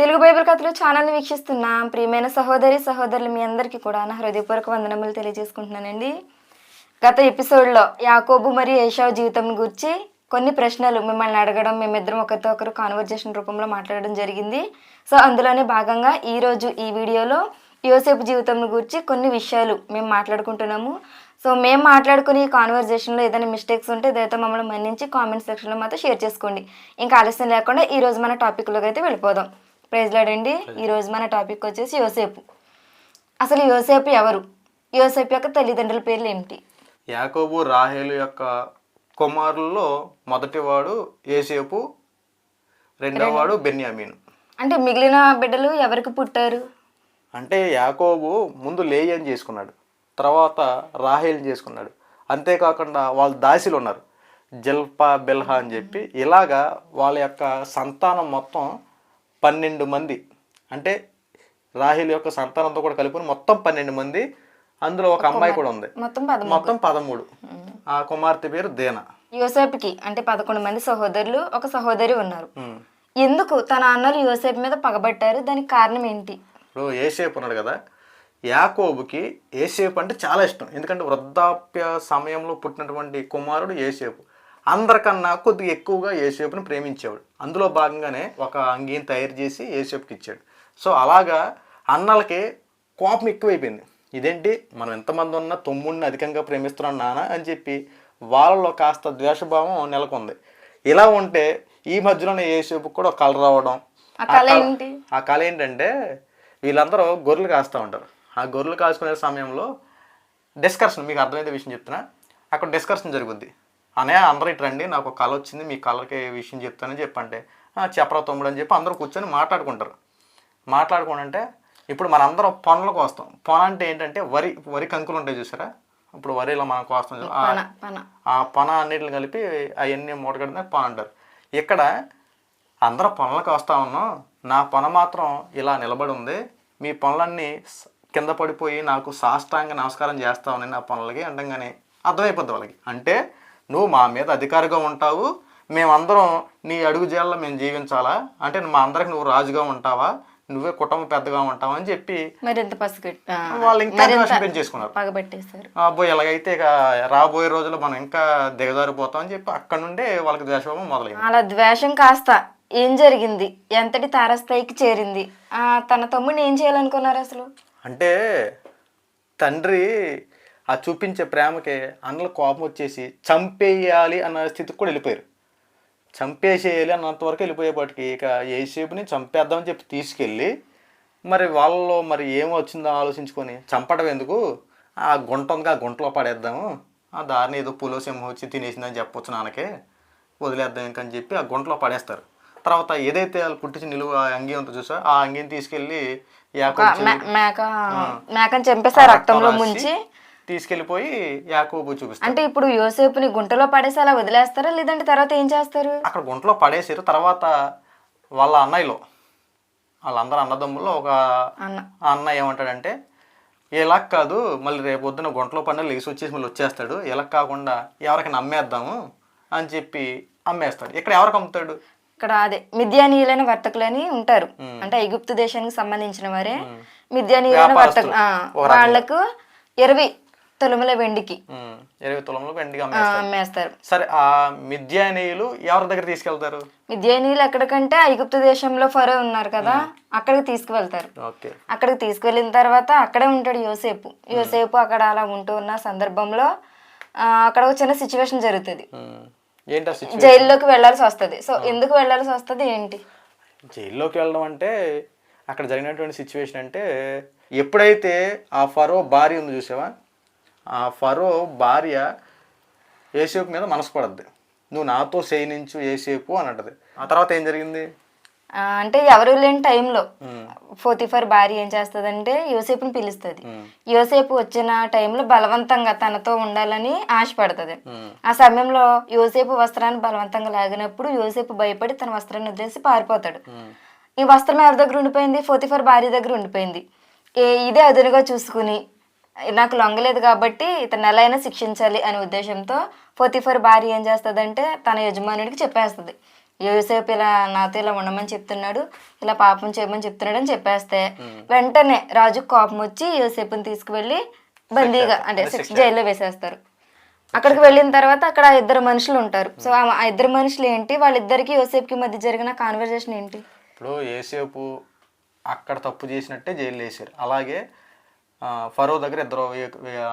Telugu Bible కథలు ఛానల్ని వీక్షిస్తున్న. ప్రియమైన సహోదరి సహోదరులు మీ అందరికీ కూడా నా హృదయపూర్వక వందనములు తెలియజేసుకుంటున్నానండి. గత ఎపిసోడ్లో యాకోబు మరియు ఏషావు జీవితం గురించి కొన్ని ప్రశ్నలు మిమ్మల్ని అడగడం మేమిద్దరం ఒకరితో ఒకరు కాన్వర్జేషన్ రూపంలో మాట్లాడడం జరిగింది. సో అందులోనే భాగంగా ఈరోజు ఈ వీడియోలో యోసేపు జీవితం గురించి కొన్ని విషయాలు మేము మాట్లాడుకుంటున్నాము. సో మేము మాట్లాడుకుని ఈ కాన్వర్జేషన్లో ఏదైనా మిస్టేక్స్ ఉంటే దయతో మమ్మల్ని మన్నించి కామెంట్ సెక్షన్లో మాతో షేర్ చేసుకోండి. ఇంకా ఆలస్యం లేకుండా ఈరోజు మన టాపిక్లోకి అయితే వెళ్ళిపోదాం. ప్రైజ్ లాడండి ఈ రోజు మన టాపిక్ వచ్చేసి యోసేపు. అసలు యోసేపు ఎవరు? యోసేపు యొక్క తల్లిదండ్రుల పేర్లు ఏమిటి? యాకోబు రాహేలు యొక్క కుమారుల్లో మొదటివాడు ఏసేపు రెండవవాడు బెన్యామీన్. అంటే మిగిలిన బిడ్డలు ఎవరికి పుట్టారు? అంటే యాకోబు ముందు లేయని చేసుకున్నాడు తర్వాత రాహేల్ చేసుకున్నాడు. అంతేకాకుండా వాళ్ళు దాసిలు ఉన్నారు. జల్పా బెల్హా అని చెప్పి ఇలాగా వాళ్ళ యొక్క సంతానం మొత్తం పన్నెండు మంది. అంటే రాహేల్ యొక్క సంతానంతో కూడా కలుపుకొని మొత్తం పన్నెండు మంది. అందులో ఒక అమ్మాయి కూడా ఉంది. మొత్తం పదమూడు. మొత్తం పదమూడు. ఆ కుమార్తె పేరు దేనా? యోసేపుకి అంటే పదకొండు మంది సహోదరులు ఒక సహోదరి ఉన్నారు. ఎందుకు తన అన్నలు యోసేపు మీద పగబట్టారు? దానికి కారణం ఏంటి? ఇప్పుడు ఏసేపు ఉన్నాడు కదా. యాకోబుకి ఏసేపు అంటే చాలా ఇష్టం. ఎందుకంటే వృద్ధాప్య సమయంలో పుట్టినటువంటి కుమారుడు ఏసేపు అందరికన్నా కొద్దిగా ఎక్కువగా ఏసేపుని ప్రేమించేవాడు. అందులో భాగంగానే ఒక అంగీని తయారు చేసి ఏసేపుకి ఇచ్చాడు. సో అలాగా అన్నలకి కోపం ఎక్కువైపోయింది. ఇదేంటి? మనం ఎంతమంది ఉన్నా తమ్ముడిని అధికంగా ప్రేమిస్తున్నాం నాన్న అని చెప్పి వాళ్ళలో కాస్త ద్వేషభావం నెలకొంది. ఇలా ఉంటే ఈ మధ్యలోనే ఏసేపుకి కూడా ఒక కళ రావడం ఆ కళ ఏంటి? ఆ కళ ఏంటంటే వీళ్ళందరూ గొర్రెలు కాస్తూ ఉంటారు. ఆ గొర్రెలు కాసుకునే సమయంలో డిస్కషన్ మీకు అర్థమైతే విషయం చెప్తున్నా. అక్కడ డిస్కషన్ జరుగుద్ది. అనే అందరూ ఇటు రండి నాకు ఒక కళ వచ్చింది మీ కళకి విషయం చెప్తానని చెప్పంటే "ఆ, చెప్పరా తమ్ముడు అని చెప్పి అందరూ కూర్చొని మాట్లాడుకుంటారు. మాట్లాడుకుంటే ఇప్పుడు మనందరం పొనలకు వస్తాం పొన అంటే ఏంటంటే వరి వరి కంకులు ఉంటాయి చూసారా? ఇప్పుడు వరిలో మనం కోస్తాం ఆ పన అన్నిటిని కలిపి అవన్నీ మూటగడితే పొన అంటారు. ఇక్కడ అందరూ పొనలకు వస్తా ఉన్నాం నా పొన మాత్రం ఇలా నిలబడి ఉంది మీ పనులన్నీ కింద పడిపోయి నాకు సాష్టాంగ నమస్కారం చేస్తా ఉన్నాయి నా పనులకి అంటంగానే అర్థమైపోద్ది వాళ్ళకి. అంటే నువ్వు మా మీద అధికారిగా ఉంటావు మేమందరం నీ అడుగు జాలలో మేము జీవించాలా? అంటే మా అందరికి నువ్వు రాజుగా ఉంటావా? నువ్వే కుటుంబ పెద్దగా ఉంటావా? అని చెప్పి వాళ్ళు ఇంకా ద్వేషం పెంచేసుకున్నారు ఎలాగైతే ఇక రాబోయే రోజుల్లో మనం ఇంకా దిగజారిపోతాం అని చెప్పి అక్కడ నుండే వాళ్ళకి ద్వేషభావం మొదలైంది. అలా ద్వేషం కాస్త ఏం జరిగింది? ఎంతటి తారస్థాయికి చేరింది? ఆ, తన తమ్ముడిని ఏం చేయాలనుకున్నారు అసలు? అంటే తండ్రి ఆ చూపించే ప్రేమకి అన్నల కోపం వచ్చేసి చంపేయాలి అన్న స్థితికి కూడా వెళ్ళిపోయారు. చంపేసేయాలి అన్నంత వరకు వెళ్ళిపోయేపాటికి ఇక ఏసేపుని చంపేద్దామని చెప్పి తీసుకెళ్ళి మరి వాళ్ళలో మరి ఏం వచ్చిందో ఆలోచించుకొని చంపడం ఎందుకు? ఆ గుంట ఆ గుంటలో పడేద్దాము. ఆ దారిని ఏదో పులో సింహం వచ్చి తినేసిందని చెప్పొచ్చు నాన్నకే. వదిలేద్దాం ఇంకని చెప్పి ఆ గుంటలో పడేస్తారు. తర్వాత ఏదైతే వాళ్ళు కుట్టించి నిలువ ఆ అంగీ ఉంటుందో చూసా ఆ అంగీని తీసుకెళ్ళి మేకని చంపేశారు రక్తంలో ముంచి. తీసుకెళ్ళిపోయి యాకోబు చూపిస్తారు అంటే ఇప్పుడు యోసేపుని గుంటలో పడేసి అలా వదిలేస్తారా? లేదంటే తర్వాత ఏం చేస్తారు? అక్కడ గుంటలో పడేసారు తర్వాత వాళ్ళ అన్నయ్యలో వాళ్ళందరూ అన్నదమ్ముల్లో ఒక అన్న. ఏమంటాడంటే ఇలా కాదు మళ్ళీ రేపు పొద్దున గుంటలో పడిన లేచి వచ్చేసి మళ్ళీ వచ్చేస్తాడు. ఇలా కాకుండా ఎవరికైనా అమ్మేద్దాము అని చెప్పి అమ్మేస్తాడు. ఇక్కడ ఎవరికి అమ్ముతాడు? ఇక్కడ అదే మిథ్యానీయులైన వర్తకులని ఉంటారు. అంటే ఐగుప్తు దేశానికి సంబంధించిన వారే. మిథ్యానీయులైన వ్యాపారస్తులు. వర్తకు ఒక రకంగా. వాళ్ళకు ఇరవై తొలుముల వెండికి. ఇరవై ఆ, అమ్మేస్తాడు అమ్మేస్తారు. సరే ఆ మిద్యానీయులు ఎవరి దగ్గర తీసుకెళ్తారు? మిథ్యానీయులు ఎక్కడికంటే ఐగుప్తు దేశంలో ఫరో ఉన్నారు కదా అక్కడికి తీసుకువెళ్తారు. ఓకే. అక్కడికి తీసుకువెళ్ళిన తర్వాత అక్కడే ఉంటాడు యోసేపు. యోసేపు అక్కడ అలా ఉంటూ ఉన్న సందర్భంలో అక్కడ ఒక చిన్న సిచ్యువేషన్ జరుగుతుంది. జైల్లోకి వెళ్ళాల్సి వస్తుంది. సో ఎందుకు వెళ్ళాల్సి వస్తుంది? ఏంటి? జైల్లోకి వెళ్ళడం అంటే అక్కడ జరిగినటువంటి సిచ్యువేషన్ అంటే ఎప్పుడైతే ఆ ఫరో భార్య ఉంది చూసావా? ఆ ఫరో భార్య ఏసేపు మీద మనసు పడద్ది. నువ్వు నాతో శయనించు ఏసేపు అని అంటది. ఆ తర్వాత ఏం జరిగింది? అంటే ఎవరు లేని టైంలో ఫోతిఫర్ భార్య ఏం చేస్తుందంటే యోసేపుని పిలుస్తుంది. యోసేపు వచ్చిన టైంలో బలవంతంగా తనతో ఉండాలని ఆశపడుతుంది ఆ సమయంలో యోసేపు వస్త్రాన్ని బలవంతంగా లాగినప్పుడు యోసేపు భయపడి తన వస్త్రాన్ని వదిలేసి పారిపోతాడు. ఈ వస్త్రం ఎవరి దగ్గర ఉండిపోయింది? ఫోతిఫర్ భార్య దగ్గర ఉండిపోయింది. ఏ ఇదే అదునుగా చూసుకుని నాకు లొంగలేదు కాబట్టి ఇతను ఎలా అయినా శిక్షించాలి అనే ఉద్దేశంతో ఫోతిఫర్ భార్య ఏం చేస్తుందంటే తన యజమానుడికి చెప్పేస్తుంది. యోసేపు ఇలా నాతో ఇలా ఉండమని చెప్తున్నాడు ఇలా పాపం చేయమని చెప్తున్నాడు అని చెప్పేస్తే వెంటనే రాజు కోపం వచ్చి యోసేపుని తీసుకువెళ్ళి బందీగా అంటే జైల్లో వేసేస్తారు. అక్కడికి వెళ్ళిన తర్వాత అక్కడ ఇద్దరు మనుషులు ఉంటారు. సో ఆ ఇద్దరు మనుషులు ఏంటి? వాళ్ళిద్దరికి యోసేపుకి మధ్య జరిగిన కాన్వర్జేషన్ ఏంటి? ఇప్పుడు ఏసేపు అక్కడ తప్పు చేసినట్టే జైలు వేసారు. అలాగే ఫరో దగ్గర ఇద్దరు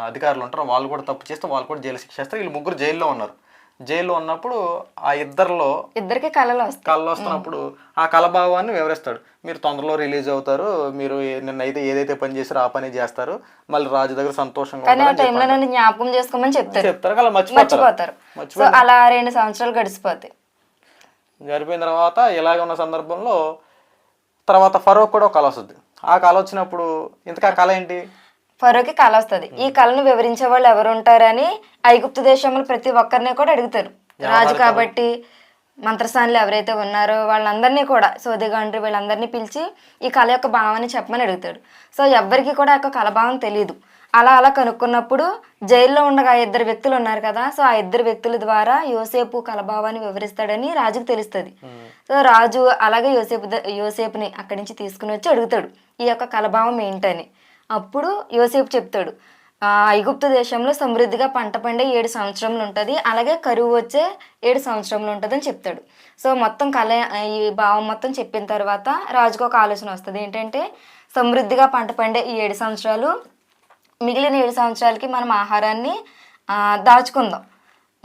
అధికారులు ఉంటారు. వాళ్ళు కూడా తప్పు చేస్తే వాళ్ళు కూడా జైలు శిక్ష చేస్తారు. వీళ్ళు ముగ్గురు జైల్లో ఉన్నారు. జైల్లో ఉన్నప్పుడు ఆ ఇద్దరిలో ఇద్దరికి కళలు వస్తాయి. కళ్ళు వస్తున్నప్పుడు ఆ కలభావాన్ని వివరిస్తాడు. మీరు తొందరలో రిలీజ్ అవుతారు. మీరు నిన్న అయితే ఏదైతే పని చేస్తారో ఆ పని చేస్తారు. మళ్ళీ రాజు దగ్గర సంతోషంగా జ్ఞాపకం చేసుకోమని చెప్తారు. చెప్తారు. అలా మర్చిపోతారు. అలా రెండు సంవత్సరాలు గడిచిపోతాయి. జరిపోయిన తర్వాత ఇలాగ ఉన్న సందర్భంలో తర్వాత ఫరో కూడా ఒక కళ వస్తుంది ఆ కళ వచ్చినప్పుడు ఇంతకా కళ ఏంటి? ఫరోకి కళ వస్తుంది. ఈ కళను వివరించే వాళ్ళు ఎవరు ఉంటారని ఐగుప్తు దేశంలో ప్రతి ఒక్కరిని కూడా అడుగుతారు. రాజు కాబట్టి మంత్రస్థానులు ఎవరైతే ఉన్నారో వాళ్ళందరినీ కూడా సోదిగాండ్రి వీళ్ళందరినీ పిలిచి ఈ కళ యొక్క భావాన్ని చెప్పమని అడుగుతాడు. సో ఎవ్వరికి కూడా ఆ యొక్క కళ భావం తెలియదు అలా అలా కనుక్కున్నప్పుడు జైల్లో ఉండగా ఆ ఇద్దరు వ్యక్తులు ఉన్నారు కదా సో ఆ ఇద్దరు వ్యక్తుల ద్వారా యోసేపు కలభావాన్ని వివరిస్తాడని రాజుకు తెలుస్తుంది. సో రాజు అలాగే యోసేపు యోసేపుని అక్కడి నుంచి తీసుకుని వచ్చి అడుగుతాడు ఈ యొక్క కలభావం ఏంటని? అప్పుడు యోసేపు చెప్తాడు ఆ, ఐగుప్తు దేశంలో సమృద్ధిగా పంట పండే ఏడు సంవత్సరములు ఉంటుంది అలాగే కరువు వచ్చే ఏడు సంవత్సరములు ఉంటుంది అని చెప్తాడు. సో మొత్తం కళ ఈ భావం మొత్తం చెప్పిన తర్వాత రాజుకు ఒక ఆలోచన వస్తుంది. ఏంటంటే సమృద్ధిగా పంట పండే ఈ ఏడు సంవత్సరాలు మిగిలిన ఏడు సంవత్సరాలకి మనం ఆహారాన్ని దాచుకుందాం.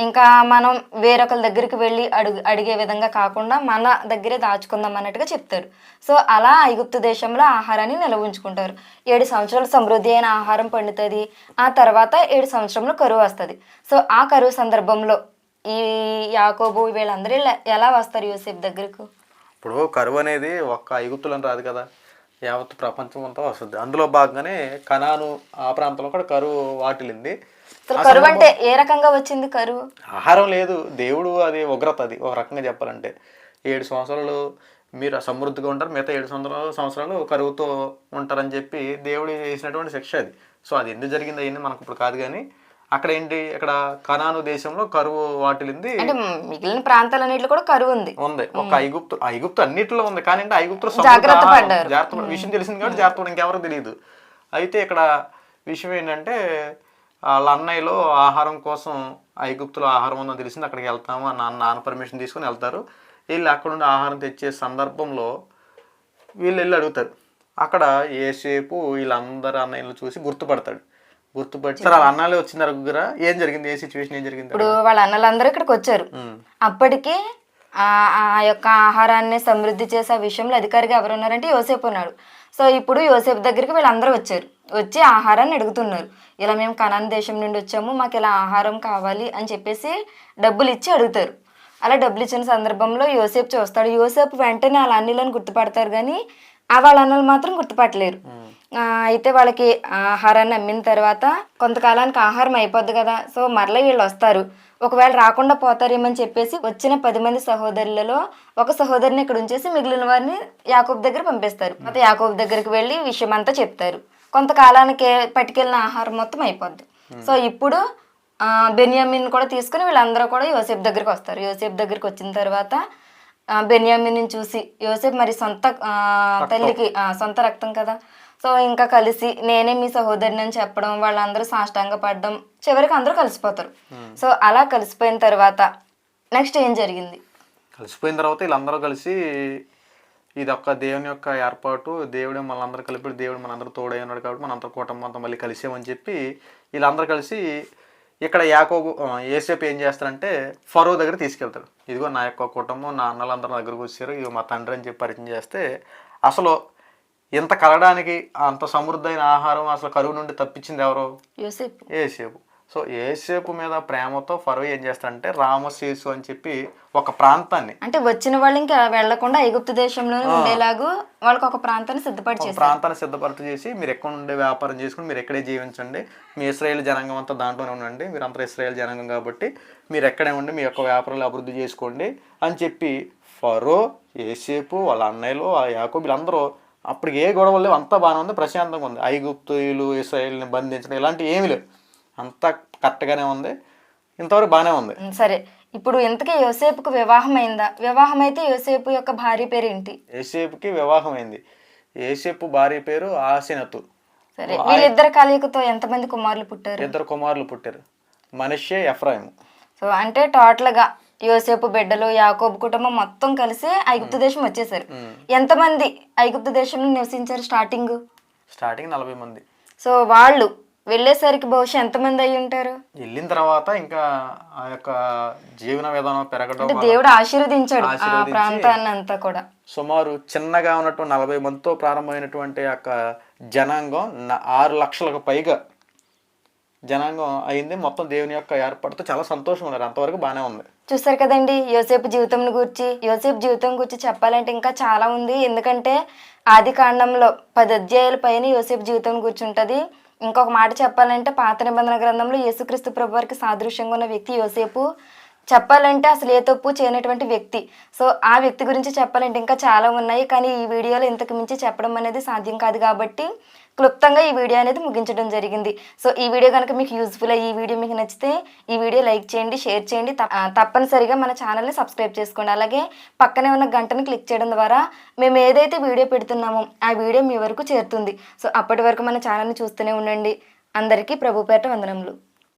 ఇంకా మనం వేరొకరి దగ్గరికి వెళ్ళి అడుగు అడిగే విధంగా కాకుండా మన దగ్గరే దాచుకుందాం అన్నట్టుగా చెప్తారు. సో అలా ఐగుప్తు దేశంలో ఆహారాన్ని నిల్వ ఉంచుకుంటారు. ఏడు సంవత్సరాలు సమృద్ధి అయిన ఆహారం పండుతుంది ఆ తర్వాత ఏడు సంవత్సరంలో కరువు వస్తుంది. సో ఆ కరువు సందర్భంలో ఈ యాకోబు వీళ్ళందరూ ఎలా- వస్తారు యూసేఫ్ దగ్గరకు? ఇప్పుడు కరువు అనేది ఒక్క ఐగుప్తులను రాదు కదా. యావత్ ప్రపంచం అంతా వస్తుంది. అందులో భాగంగానే కనాను ఆ ప్రాంతంలో కూడా కరువు వాటిల్లింది. కరువు అంటే ఏ రకంగా వచ్చింది కరువు? ఆహారం లేదు. దేవుడు అది ఉగ్రత అది. ఒక రకంగా చెప్పాలంటే ఏడు సంవత్సరాలు మీరు సమృద్ధిగా ఉంటారు. మిగతా ఏడు సంవత్సరాలు సంవత్సరాలు కరువుతో ఉంటారని చెప్పి దేవుడు చేసినటువంటి శిక్ష అది. సో అది ఎందుకు జరిగింది అయింది మనకు ఇప్పుడు కాదు కానీ అక్కడ ఏంటి? ఇక్కడ కనాను దేశంలో కరువు వాటిల్లింది అంటే మిగిలిన ప్రాంతాలన్నింటిలో కూడా కరువు ఉంది. ఉంది. ఒక ఐగుప్తు ఐగుప్తు అన్నిటిలో ఉంది. కానీ అంటే ఐగుప్తు జాగ్రత్త పడ్డారు. జాగ్రత్త విషయం తెలిసింది కాబట్టి జాగ్రత్త ఇంకెవరికి తెలియదు అయితే ఇక్కడ విషయం ఏంటంటే వాళ్ళ అన్నయ్యలో ఆహారం కోసం ఐగుప్తులో ఆహారం ఉందని తెలిసింది. అక్కడికి వెళ్తాము. అని నాన్న నాన్న పర్మిషన్ తీసుకుని వెళ్తారు. వీళ్ళు అక్కడ నుండి ఆహారం తెచ్చే సందర్భంలో వీళ్ళు వెళ్ళి అడుగుతారు. అక్కడ ఏసేపు వీళ్ళందరూ అన్నయ్యలు చూసి గుర్తుపడతాడు. గుర్తుపట్టి సార్ వాళ్ళ అన్నలే వచ్చిన దగ్గర ఏం జరిగింది? ఏ సిచ్యువేషన్ ఏం జరిగింది? ఇప్పుడు వాళ్ళ అన్నలందరూ ఇక్కడికి వచ్చారు. అప్పటికి ఆ ఆ యొక్క ఆహారాన్ని సమృద్ధి చేసే ఆ విషయంలో అధికారిగా ఎవరు ఉన్నారంటే యోసేపు ఉన్నాడు. సో ఇప్పుడు యోసేపు దగ్గరికి వీళ్ళందరూ వచ్చారు. వచ్చి ఆహారాన్ని అడుగుతున్నారు. ఇలా మేము కనాన్ దేశం నుండి వచ్చాము మాకు ఇలా ఆహారం కావాలి అని చెప్పేసి డబ్బులు ఇచ్చి అడుగుతారు. అలా డబ్బులు ఇచ్చిన సందర్భంలో యోసేపు చూస్తాడు. యోసేపు వెంటనే వాళ్ళ అన్నిలను గుర్తుపడతారు కానీ ఆ వాళ్ళ అన్నలు మాత్రం గుర్తుపట్టలేరు. అయితే వాళ్ళకి ఆహారాన్ని అమ్మిన తర్వాత కొంతకాలానికి ఆహారం అయిపోద్ది కదా. సో మరలా వీళ్ళు వస్తారు. ఒకవేళ రాకుండా పోతారేమని చెప్పేసి వచ్చిన పది మంది సహోదరులలో ఒక సహోదరిని ఇక్కడ ఉంచేసి మిగిలిన వారిని యాకూబ్ దగ్గర పంపిస్తారు. అయితే యాకూబ్ దగ్గరికి వెళ్ళి విషయం అంతా చెప్తారు. కొంతకాలానికి పట్టుకెళ్ళిన ఆహారం మొత్తం అయిపోద్ది. సో ఇప్పుడు బెన్యామిన్ కూడా తీసుకుని వీళ్ళందరూ కూడా యోసేపు దగ్గరికి వస్తారు. యోసేపు దగ్గరికి వచ్చిన తర్వాత ఆ, బెన్యామిన్ని చూసి యోసేపు మరి సొంత తల్లికి సొంత రక్తం కదా. సో ఇంకా కలిసి నేనే మీ సహోదరిని అని చెప్పడం వాళ్ళందరూ సాష్టాంగ పడడం చివరికి అందరూ కలిసిపోతారు. సో అలా కలిసిపోయిన తర్వాత నెక్స్ట్ ఏం జరిగింది? కలిసిపోయిన తర్వాత వీళ్ళందరూ కలిసి ఇది ఒక్క దేవుని యొక్క ఏర్పాటు దేవుడే మనందరూ కలిపి దేవుడు మనందరూ తోడై ఉన్నాడు కాబట్టి మనందరూ కుటుంబం అంతా మళ్ళీ కలిసామని చెప్పి వీళ్ళందరూ కలిసి ఇక్కడ యాకోబు ఆ, ఏసేపు ఏం చేస్తారంటే ఫరో దగ్గర తీసుకెళ్తాడు. ఇదిగో నా యొక్క కుటుంబం నా అన్నలందరూ దగ్గరకు వచ్చారు ఇదిగో మా తండ్రి అని చెప్పి పరిచయం చేస్తే అసలు ఇంత కలడానికి అంత సమృద్ధమైన ఆహారం అసలు కరువు నుండి తప్పించింది ఎవరు? యోసేపు. ఏసేపు సో ఏసేపు మీద ప్రేమతో ఫరో ఏం చేస్తాడంటే రామశేసు అని చెప్పి ఒక ప్రాంతాన్ని అంటే వచ్చిన వాళ్ళు ఇంకా వెళ్ళకుండా ఐగుప్తు దేశంలోనే ఉండేలాగు వాళ్ళకి ఒక ప్రాంతాన్ని సిద్ధపడి ప్రాంతాన్ని సిద్ధపరచు చేసి మీరు ఎక్కడ ఉండే వ్యాపారం చేసుకుని మీరు ఎక్కడే జీవించండి. మీ ఇస్రాయేల్ జనాంగం అంతా దాంట్లోనే ఉండండి. మీరు అంతా ఇస్రాయేల్ జనాంగం కాబట్టి మీరు ఎక్కడే ఉండి మీ యొక్క వ్యాపారాలు అభివృద్ధి చేసుకోండి అని చెప్పి ఫరో ఏసేపు వాళ్ళ అన్నయ్యలు ఆ యాకోబు అప్పటికి ఏ గొడవలు లేవు. అంతా బాగానే ఉంది. ప్రశాంతంగా ఉంది. ఐగుప్తులు ఇస్రాయేల్ని బంధించడం ఇలాంటివి ఏమీ లేవు. అంతా కరెక్ట్గానే ఉంది. ఇంతవరకు బాగానే ఉంది. సరే. ఇప్పుడు ఇంతకీ యోసేపుకు వివాహం అయిందా? వివాహం అయితే యోసేపు యొక్క భార్య పేరు ఏంటి ఏసేపుకి వివాహం అయింది. ఏసేపు భార్య పేరు ఆసినతు సరే. వీళ్ళిద్దరి కలయికతో ఎంతమంది కుమారులు పుట్టారు? ఇద్దరు కుమారులు పుట్టారు. మనిషే ఎఫ్రాయిము. సో అంటే టోటల్గా యోసేపు బిడ్డలు యాకోబు కుటుంబం మొత్తం కలిసి ఐగుప్తు దేశం వచ్చేసారు. ఎంతమంది ఐగుప్తు దేశంలో నివసించారు స్టార్టింగ్? స్టార్టింగ్ నలభై మంది. సో వాళ్ళు వెళ్ళేసరికి బహుశా ఎంతమంది అయి ఉంటారు? వెళ్ళిన తర్వాత ఇంకా ఆ యొక్క జీవన విధానం పెరగడం దేవుడు ఆశీర్వదించాడు ఆ ప్రాంతాన్ని అంతా కూడా. సుమారు చిన్నగా ఉన్నటువంటి నలభై మందితో ప్రారంభమైనటువంటి యొక్క జనాంగం ఆరు లక్షలకు పైగా జనాంగం అయింది. మొత్తం దేవుని యొక్క ఏర్పాటుతో చాలా సంతోషం ఉన్నారు. అంతవరకు బాగానే ఉంది. చూసారు కదండి యోసేపు జీవితం గురించి. యోసేపు జీవితం గురించి చెప్పాలంటే ఇంకా చాలా ఉంది. ఎందుకంటే ఆది కాండంలో పది అధ్యాయుల పైన యోసేపు జీవితం గురించి ఉంటుంది ఇంకొక మాట చెప్పాలంటే పాత నిబంధన గ్రంథంలో యేసుక్రీస్తు ప్రభు వారికి సాదృశ్యంగా ఉన్న వ్యక్తి యోసేపు. చెప్పాలంటే అసలు ఏ తప్పు చేయనటువంటి వ్యక్తి. సో ఆ వ్యక్తి గురించి చెప్పాలంటే ఇంకా చాలా ఉన్నాయి. కానీ ఈ వీడియోలో ఇంతకు మించి చెప్పడం అనేది సాధ్యం కాదు కాబట్టి క్లుప్తంగా ఈ వీడియో అనేది ముగించడం జరిగింది. సో ఈ వీడియో కనుక మీకు యూస్ఫుల్ అయ్యి ఈ వీడియో మీకు నచ్చితే ఈ వీడియో లైక్ చేయండి షేర్ చేయండి. తప్పనిసరిగా మన ఛానల్ని సబ్స్క్రైబ్ చేసుకోండి. అలాగే పక్కనే ఉన్న గంటను క్లిక్ చేయడం ద్వారా మేము ఏదైతే వీడియో పెడుతున్నామో ఆ వీడియో మీ వరకు చేరుతుంది. సో అప్పటి వరకు మన ఛానల్ని చూస్తూనే ఉండండి. అందరికీ ప్రభుపేట వందనములు.